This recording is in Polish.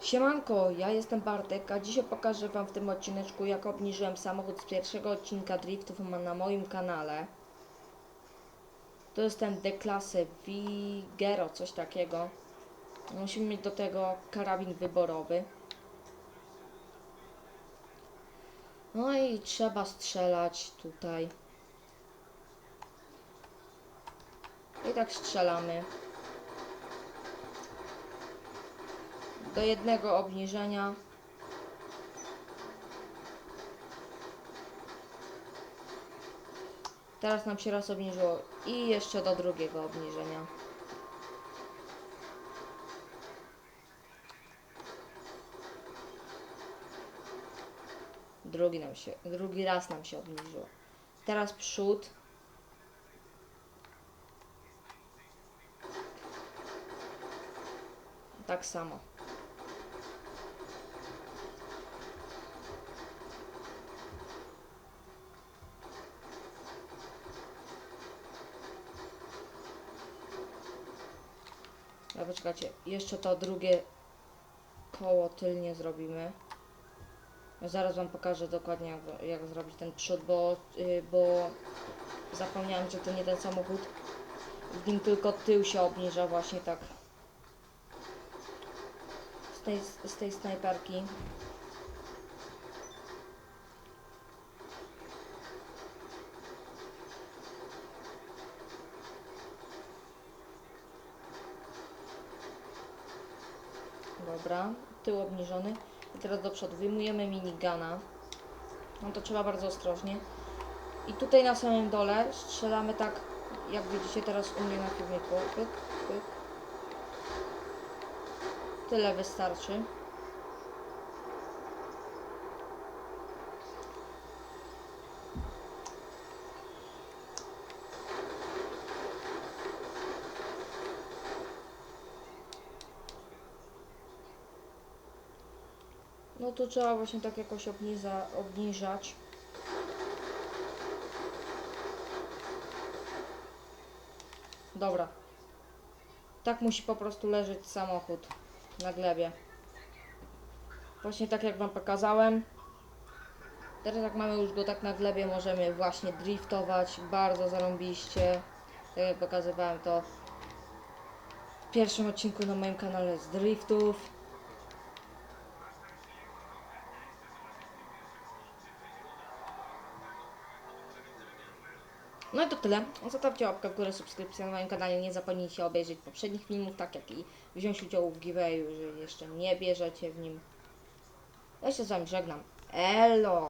Siemanko, ja jestem Bartek, a dzisiaj pokażę Wam w tym odcineczku, jak obniżyłem samochód z pierwszego odcinka driftów na moim kanale. To jest ten D-klasy Vigero, coś takiego. Musimy mieć do tego karabin wyborowy. No i trzeba strzelać tutaj. I tak strzelamy. Do jednego obniżenia. Teraz nam się raz obniżyło i jeszcze do drugiego obniżenia. Drugi, nam się, drugi raz nam się obniżyło. Teraz przód. Tak samo. A poczekajcie, jeszcze to drugie koło tylnie zrobimy. Zaraz wam pokażę dokładnie jak, jak zrobić ten przód, bo, yy, bo zapomniałem, że to nie ten samochód. W nim tylko tył się obniża właśnie tak. Z tej, z tej snajperki. Dobra, tył obniżony. I teraz do przodu wyjmujemy minigana. No to trzeba bardzo ostrożnie. I tutaj na samym dole strzelamy tak, jak widzicie teraz u mnie na filmiku. Pyk, pyk. Tyle wystarczy. No to trzeba właśnie tak jakoś obniża, obniżać. Dobra. Tak musi po prostu leżeć samochód na glebie. Właśnie tak jak Wam pokazałem. Teraz jak mamy już go tak na glebie, możemy właśnie driftować bardzo zarąbiście. Tak jak pokazywałem to w pierwszym odcinku na moim kanale z driftów. No i to tyle. Zostawcie łapkę w górę, subskrypcję na moim kanale. Nie zapomnijcie obejrzeć poprzednich filmów, tak jak i wziąć udział w giveawayu, jeżeli jeszcze nie bierzecie w nim. Ja się z wami żegnam. Elo!